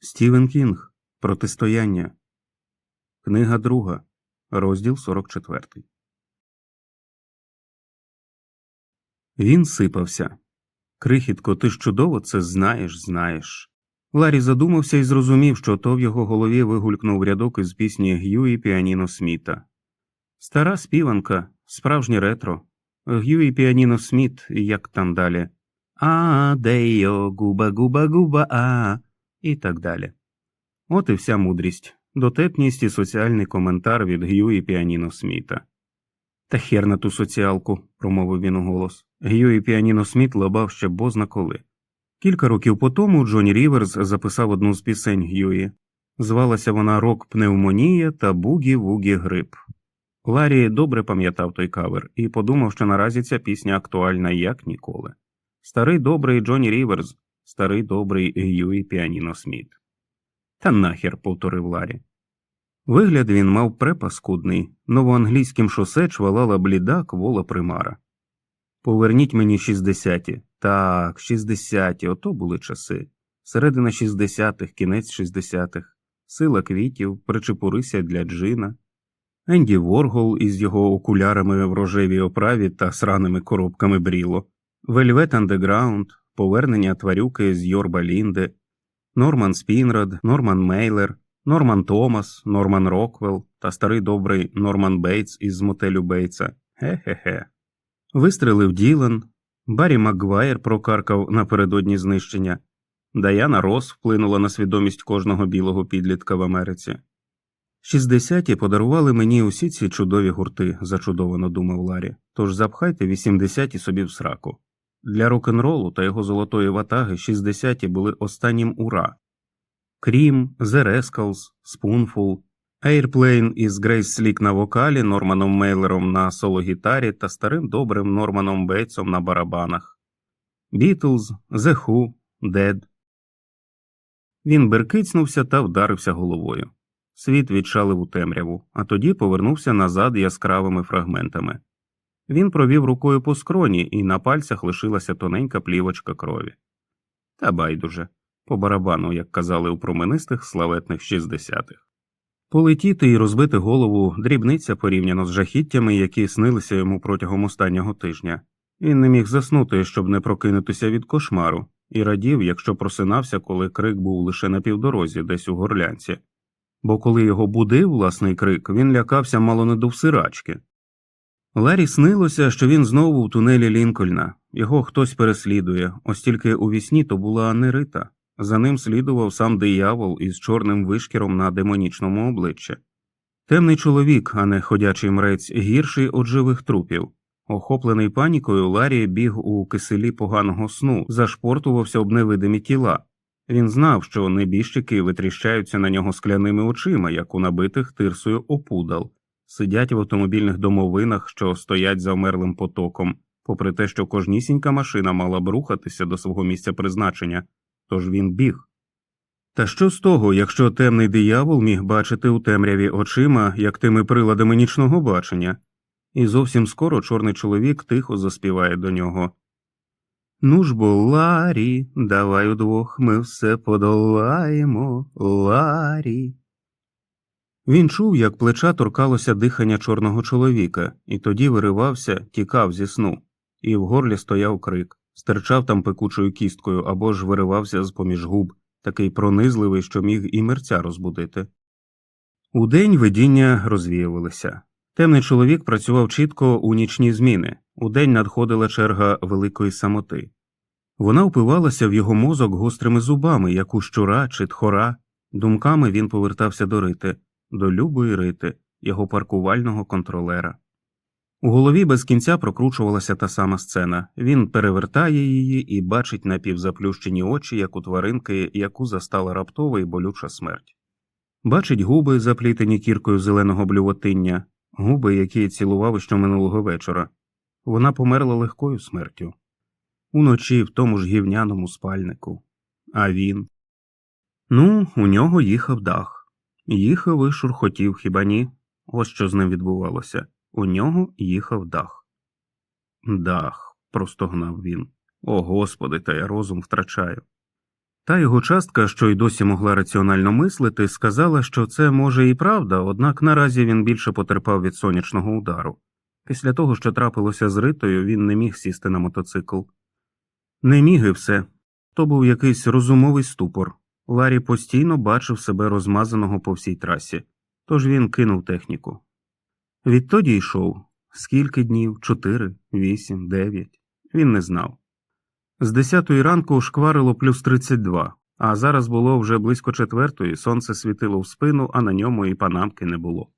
Стівен Кінг. Протистояння. Книга друга. Розділ 44. Він сипався. Крихітко, ти ж чудово це знаєш, знаєш. Ларі задумався і зрозумів, що то в його голові вигулькнув рядок із пісні Г'юї Піаніно Сміта. Стара співанка, справжнє ретро. Г'юї Піаніно Сміт, і як там далі. А, дейо, губа, губа, губа, а, і так далі. От і вся мудрість, дотепність і соціальний коментар від Г'юї Піаніно Сміта. Та хер на ту соціалку, промовив він у голос. Г'юї Піаніно Сміт лабав ще бозна коли. Кілька років по тому Джонні Ріверс записав одну з пісень Г'юї. Звалася вона Рок пневмонія та Бугі Вугі Грип. Ларі добре пам'ятав той кавер і подумав, що наразі ця пісня актуальна як ніколи. Старий добрий Джонні Ріверс, старий добрий Г'юї Піаніно Сміт. Та нахер, повторив Ларі. Вигляд він мав препаскудний, новоанглійським шосе чвалала бліда квола примара. Поверніть мені шістдесяті. Так, шістдесяті, ото були часи. Середина шістдесятих, кінець шістдесятих, сила квітів, причепурися для джина. Енді Воргол із його окулярами в рожевій оправі та сраними коробками бріло, Вельвет Андеграунд, повернення тварюки з Йорба Лінде, Норман Спінрад, Норман Мейлер, Норман Томас, Норман Роквелл та старий добрий Норман Бейтс із мотелю Бейтса. Ге-ге-ге. Вистрелив Ділан, Баррі Макгвайр прокаркав напередодні знищення, Даяна Рос вплинула на свідомість кожного білого підлітка в Америці. Шістдесяті подарували мені усі ці чудові гурти, зачудовано думав Ларі, тож запхайте вісімдесяті собі в сраку. Для рок-н-ролу та його золотої ватаги шістдесяті були останнім ура. Крім, The Rascals, Spoonful, Airplane із Грейс Слік на вокалі, Норманом Мейлером на соло-гітарі та старим добрим Норманом Бейтсом на барабанах, Beatles, The Who, Dead. Він беркицнувся та вдарився головою. Світ відчалив у темряву, а тоді повернувся назад яскравими фрагментами. Він провів рукою по скроні, і на пальцях лишилася тоненька плівочка крові. Та байдуже, по барабану, як казали у променистих славетних шістдесятих. Полетіти і розбити голову дрібниця порівняно з жахіттями, які снилися йому протягом останнього тижня. Він не міг заснути, щоб не прокинутися від кошмару, і радів, якщо просинався, коли крик був лише на півдорозі, десь у горлянці. Бо коли його будив власний крик, він лякався мало не до всирачки. Ларі снилося, що він знову в тунелі Лінкольна, його хтось переслідує, ось тільки у вісні то була не Рита. За ним слідував сам диявол із чорним вишкіром на демонічному обличчі. Темний чоловік, а не ходячий мрець, гірший від живих трупів. Охоплений панікою, Ларі біг у киселі поганого сну, зашпортувався об невидимі тіла. Він знав, що небіжчики витріщаються на нього скляними очима, як у набитих тирсою опудал, сидять в автомобільних домовинах, що стоять за вмерлим потоком, попри те, що кожнісінька машина мала б рухатися до свого місця призначення, тож він біг. Та що з того, якщо темний диявол міг бачити у темряві очима, як тими приладами нічного бачення, і зовсім скоро чорний чоловік тихо заспіває до нього. Ну ж бо, Ларі, давай удвох ми все подолаємо, Ларі. Він чув, як плеча торкалося дихання чорного чоловіка, і тоді виривався, тікав зі сну, і в горлі стояв крик, стирчав там пекучою кісткою або ж виривався з поміж губ, такий пронизливий, що міг і мерця розбудити. Удень видіння розвіювалися. Темний чоловік працював чітко у нічні зміни, удень надходила черга великої самоти. Вона впивалася в його мозок гострими зубами, як у щура чи тхора. Думками він повертався до рити, до любої рити, його паркувального контролера. У голові без кінця прокручувалася та сама сцена він перевертає її і бачить напівзаплющені очі, як у тваринки, яку застала раптова і болюча смерть. Бачить губи, заплітені кіркою зеленого блювотиння, губи, які цілував ще минулого вечора. Вона померла легкою смертю. Уночі в тому ж гівняному спальнику. А він. Ну, у нього їхав дах. Їхав і шурхотів хіба ні? Ось що з ним відбувалося. У нього їхав дах. Дах, простогнав він. О господи, та я розум втрачаю. Та його частка, що й досі могла раціонально мислити, сказала, що це може і правда, однак наразі він більше потерпав від сонячного удару. Після того, що трапилося з Ритою, він не міг сісти на мотоцикл. Не міг і все. То був якийсь розумовий ступор. Ларі постійно бачив себе розмазаного по всій трасі, тож він кинув техніку. Відтоді йшов скільки днів чотири, вісім, дев'ять. Він не знав. З десятої ранку шкварило плюс 32, а зараз було вже близько четвертої, сонце світило в спину, а на ньому і панамки не було.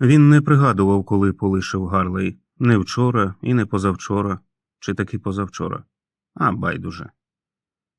Він не пригадував, коли полишив Гарлей не вчора і не позавчора, чи таки позавчора, а байдуже.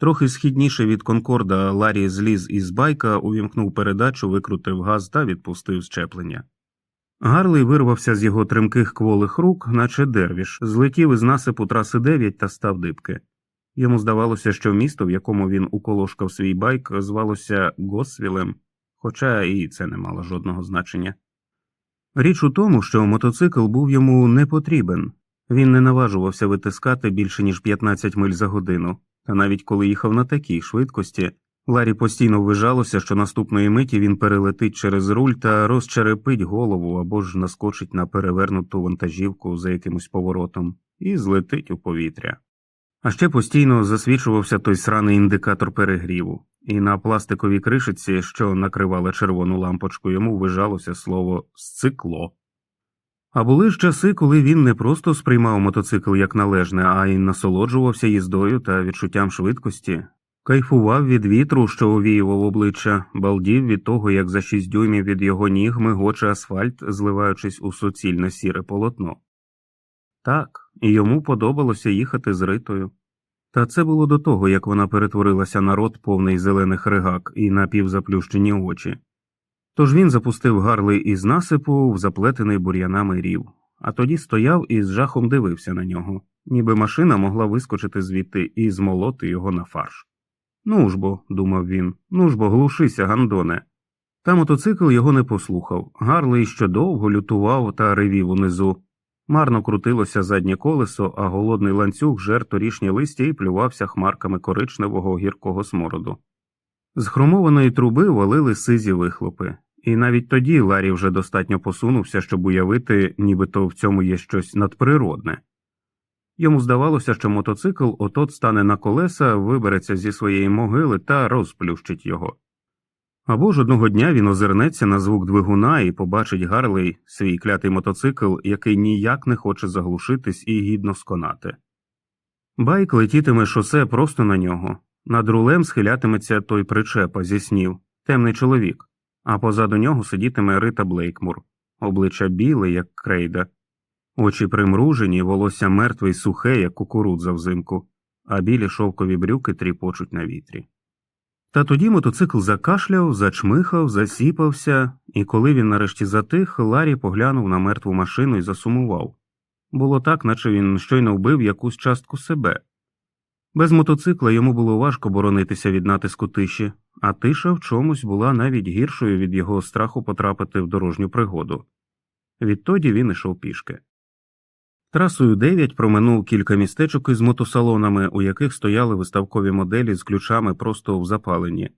Трохи східніше від Конкорда Ларі зліз із байка, увімкнув передачу, викрутив газ та відпустив щеплення. Гарлей вирвався з його тремких кволих рук, наче дервіш, злетів із насипу траси 9 та став дибки. Йому здавалося, що місто, в якому він уколошкав свій байк, звалося Госвілем, хоча і це не мало жодного значення. Річ у тому, що мотоцикл був йому не потрібен, він не наважувався витискати більше ніж 15 миль за годину, та навіть коли їхав на такій швидкості, Ларі постійно ввижалося, що наступної миті він перелетить через руль та розчерепить голову або ж наскочить на перевернуту вантажівку за якимось поворотом і злетить у повітря. А ще постійно засвічувався той сраний індикатор перегріву, і на пластиковій кришиці, що накривала червону лампочку, йому ввижалося слово «сцикло». А були ж часи, коли він не просто сприймав мотоцикл як належне, а й насолоджувався їздою та відчуттям швидкості, кайфував від вітру, що овіював обличчя, балдів від того, як за шість дюймів від його ніг мигоче асфальт, зливаючись у суцільне сіре полотно. Так, і йому подобалося їхати з ритою. Та це було до того, як вона перетворилася на рот повний зелених ригак і напівзаплющені очі. Тож він запустив гарлей із насипу в заплетений бур'янами рів, а тоді стояв і з жахом дивився на нього, ніби машина могла вискочити звідти і змолоти його на фарш. Ну ж бо, думав він, ну ж бо, глушися, Гандоне. Та мотоцикл його не послухав. Гарлей ще довго лютував та ревів унизу. Марно крутилося заднє колесо, а голодний ланцюг жер торішнє листя і плювався хмарками коричневого гіркого смороду. З хромованої труби валили сизі вихлопи, і навіть тоді Ларі вже достатньо посунувся, щоб уявити, нібито в цьому є щось надприродне. Йому здавалося, що мотоцикл отот стане на колеса, вибереться зі своєї могили та розплющить його. Або ж одного дня він озирнеться на звук двигуна і побачить Гарлей свій клятий мотоцикл, який ніяк не хоче заглушитись і гідно сконати. Байк летітиме шосе просто на нього, над рулем схилятиметься той причепа зі снів, темний чоловік, а позаду нього сидітиме Рита Блейкмур, обличчя біле, як крейда, очі примружені, волосся мертве й сухе, як кукурудза взимку, а білі шовкові брюки тріпочуть на вітрі. Та тоді мотоцикл закашляв, зачмихав, засіпався, і коли він нарешті затих, Ларі поглянув на мертву машину і засумував. Було так, наче він щойно вбив якусь частку себе. Без мотоцикла йому було важко боронитися від натиску тиші, а тиша в чомусь була навіть гіршою від його страху потрапити в дорожню пригоду. Відтоді він ішов пішки. Трасою 9 проминув кілька містечок із мотосалонами, у яких стояли виставкові моделі з ключами просто в запаленні.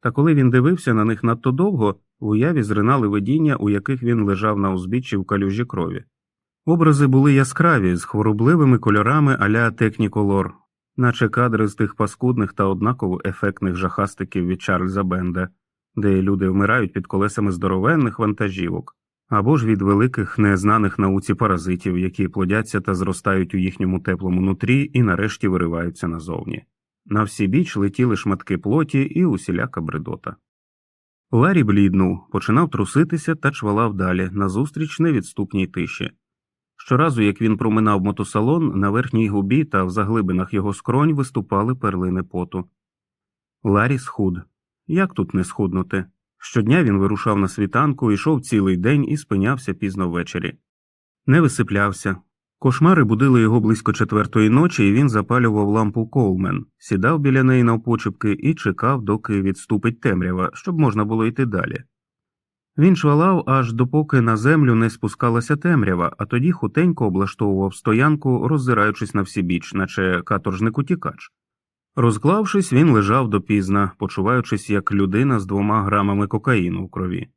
Та коли він дивився на них надто довго, в уяві зринали видіння, у яких він лежав на узбіччі в калюжі крові. Образи були яскраві, з хворобливими кольорами аля Техніколор, наче кадри з тих паскудних та однаково ефектних жахастиків від Чарльза Бенда, де люди вмирають під колесами здоровенних вантажівок або ж від великих незнаних науці паразитів, які плодяться та зростають у їхньому теплому нутрі і нарешті вириваються назовні. На всі біч летіли шматки плоті і усіляка бредота. Ларі бліднув, починав труситися та чвалав далі, назустріч невідступній тиші. Щоразу, як він проминав мотосалон, на верхній губі та в заглибинах його скронь виступали перлини поту. Ларі схуд. Як тут не схуднути? Щодня він вирушав на світанку, йшов цілий день і спинявся пізно ввечері. Не висиплявся. Кошмари будили його близько четвертої ночі, і він запалював лампу Коулмен, сідав біля неї навпочепки і чекав, доки відступить темрява, щоб можна було йти далі. Він швалав аж допоки на землю не спускалася темрява, а тоді хутенько облаштовував стоянку, роззираючись на всі біч, наче каторжник утікач. Розклавшись, він лежав допізна, почуваючись як людина з двома грамами кокаїну в крові.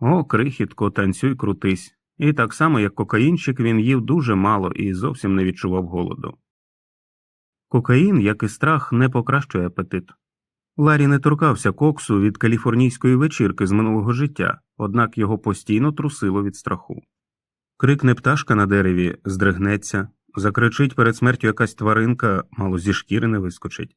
О, крихітко, танцюй крутись. І так само, як кокаїнчик, він їв дуже мало і зовсім не відчував голоду. Кокаїн, як і страх, не покращує апетит. Ларі не торкався коксу від каліфорнійської вечірки з минулого життя, однак його постійно трусило від страху. Крикне пташка на дереві, здригнеться, закричить перед смертю якась тваринка, мало зі шкіри не вискочить.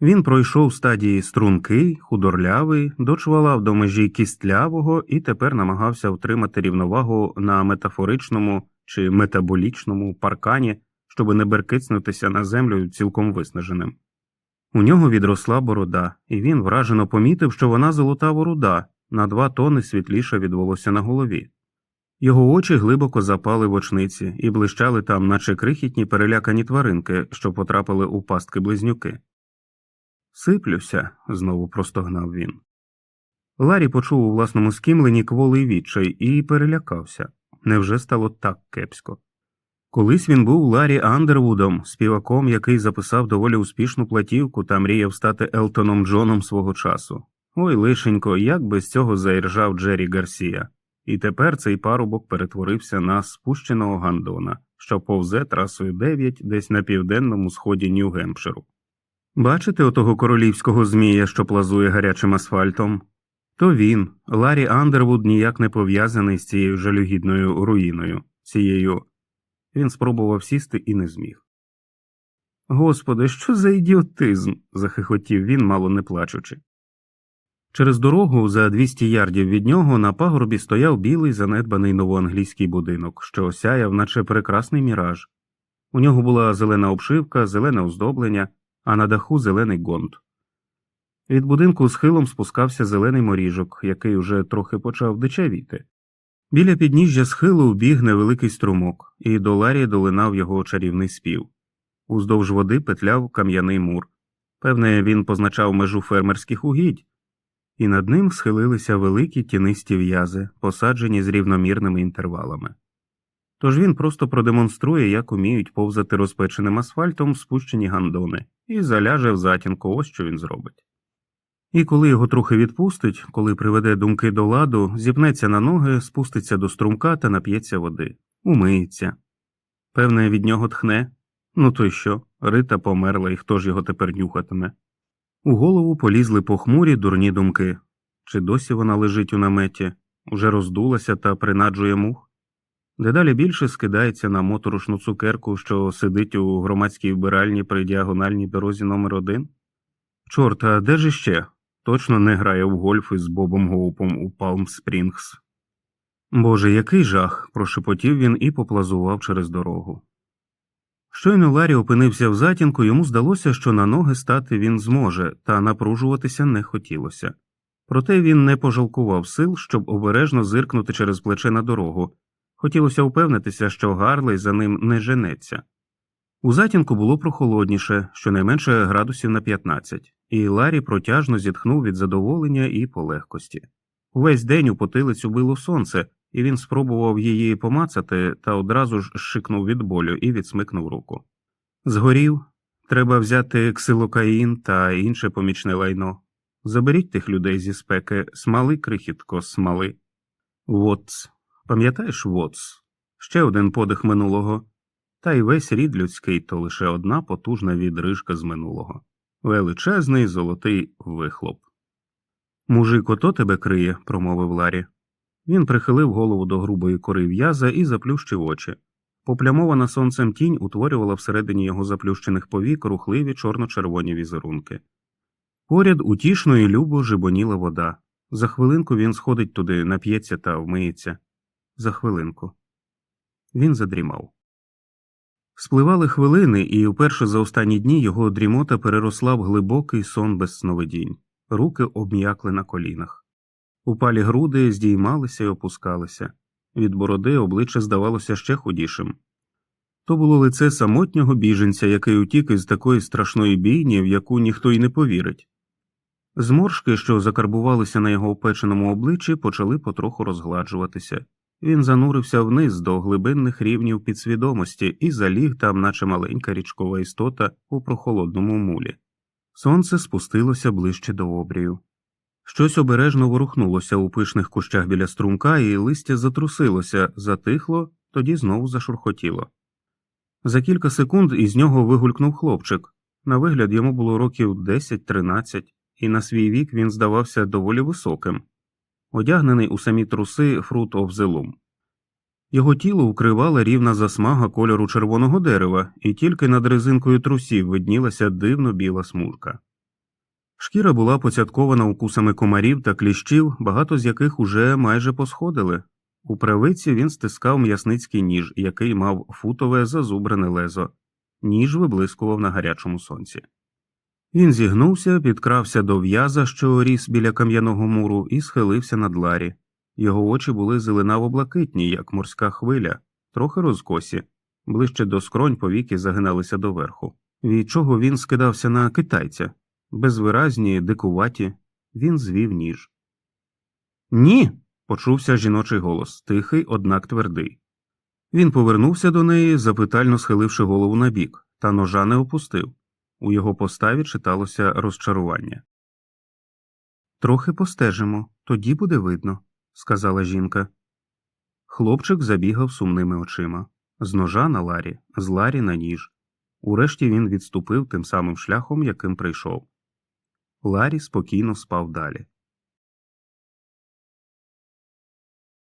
Він пройшов стадії стрункий, худорлявий, дочвалав до межі кістлявого і тепер намагався втримати рівновагу на метафоричному чи метаболічному паркані, щоб не беркицнутися на землю цілком виснаженим. У нього відросла борода, і він вражено помітив, що вона золотаво руда, на два тони світліша від волосся на голові. Його очі глибоко запали в очниці і блищали там, наче крихітні перелякані тваринки, що потрапили у пастки близнюки. Сиплюся, знову простогнав він. Ларі почув у власному скімленні кволий відчай і перелякався невже стало так кепсько. Колись він був Ларі Андервудом, співаком, який записав доволі успішну платівку та мріяв стати Елтоном Джоном свого часу. Ой, лишенько, як без цього заіржав Джері Гарсія. І тепер цей парубок перетворився на спущеного гандона, що повзе трасою 9 десь на південному сході Нью-Гемпширу. Бачите отого королівського змія, що плазує гарячим асфальтом? То він, Ларі Андервуд, ніяк не пов'язаний з цією жалюгідною руїною, цією. Він спробував сісти і не зміг. Господи, що за ідіотизм. захихотів він, мало не плачучи. Через дорогу за 200 ярдів від нього на пагорбі стояв білий занедбаний новоанглійський будинок, що осяяв, наче прекрасний міраж. У нього була зелена обшивка, зелене оздоблення, а на даху зелений гонт. Від будинку схилом спускався зелений моріжок, який уже трохи почав дичавіти. Біля підніжжя схилу вбіг невеликий струмок, і до Ларі долинав його чарівний спів. Уздовж води петляв кам'яний мур. Певне, він позначав межу фермерських угідь, і над ним схилилися великі тінисті в'язи, посаджені з рівномірними інтервалами. Тож він просто продемонструє, як уміють повзати розпеченим асфальтом спущені гандони, і заляже в затінку, ось що він зробить. І коли його трохи відпустить, коли приведе думки до ладу, зіпнеться на ноги, спуститься до струмка та нап'ється води, умиється. Певне, від нього тхне. Ну то й що, Рита померла, і хто ж його тепер нюхатиме? У голову полізли похмурі дурні думки чи досі вона лежить у наметі, уже роздулася та принаджує мух? Дедалі більше скидається на моторошну цукерку, що сидить у громадській вбиральні при діагональній дорозі номер 1 Чорт, а де ж іще? Точно не грає в гольф із Бобом Гоупом у Палм Спрінгс. Боже, який жах. прошепотів він і поплазував через дорогу. Щойно Ларі опинився в затінку, йому здалося, що на ноги стати він зможе, та напружуватися не хотілося. Проте він не пожалкував сил, щоб обережно зиркнути через плече на дорогу. Хотілося впевнитися, що Гарлей за ним не женеться. У затінку було прохолодніше, щонайменше градусів на 15, і Ларі протяжно зітхнув від задоволення і полегкості. Увесь день у потилицю било сонце, і він спробував її помацати та одразу ж шикнув від болю і відсмикнув руку. Згорів, треба взяти ксилокаїн та інше помічне лайно. Заберіть тих людей зі спеки, смали крихітко, смали. Вотс. Пам'ятаєш Вотс? Ще один подих минулого. Та й весь рід людський то лише одна потужна відрижка з минулого. Величезний золотий вихлоп. Мужик, ото тебе криє, промовив Ларі. Він прихилив голову до грубої кори в'яза і заплющив очі. Поплямована сонцем тінь утворювала всередині його заплющених повік рухливі чорно-червоні візерунки. Поряд утішно і любо жибоніла вода. За хвилинку він сходить туди, нап'ється та вмиється. За хвилинку. Він задрімав. Спливали хвилини, і вперше за останні дні його дрімота переросла в глибокий сон без сновидінь, руки обм'якли на колінах. Упалі груди здіймалися і опускалися, від бороди обличчя здавалося ще худішим. То було лице самотнього біженця, який утік із такої страшної бійні, в яку ніхто й не повірить. Зморшки, що закарбувалися на його опеченому обличчі, почали потроху розгладжуватися, Він занурився вниз до глибинних рівнів підсвідомості і заліг там, наче маленька річкова істота у прохолодному мулі. Сонце спустилося ближче до обрію. Щось обережно ворухнулося у пишних кущах біля струмка, і листя затрусилося, затихло, тоді знову зашурхотіло. За кілька секунд із нього вигулькнув хлопчик. На вигляд йому було років 10-13, і на свій вік він здавався доволі високим, одягнений у самі труси Fruit of. Його тіло укривала рівна засмага кольору червоного дерева, і тільки над резинкою трусів виднілася дивно біла смужка. Шкіра була поцяткована укусами комарів та кліщів, багато з яких уже майже посходили. У правиці він стискав м'ясницький ніж, який мав футове зазубрене лезо. Ніж виблискував на гарячому сонці. Він зігнувся, підкрався до в'яза, що ріс біля кам'яного муру, і схилився над Ларі. Його очі були зеленаво-блакитні, як морська хвиля, трохи розкосі, ближче до скронь повіки загиналися доверху. Від чого він скидався на китайця, безвиразні, дикуваті, він звів ніж. Ні. почувся жіночий голос, тихий, однак твердий. Він повернувся до неї, запитально схиливши голову набік, та ножа не опустив. У його поставі читалося розчарування. Трохи постежимо, тоді буде видно, сказала жінка. Хлопчик забігав сумними очима з ножа на Ларі, з Ларі на ніж. Урешті він відступив тим самим шляхом, яким прийшов. Ларі спокійно спав далі.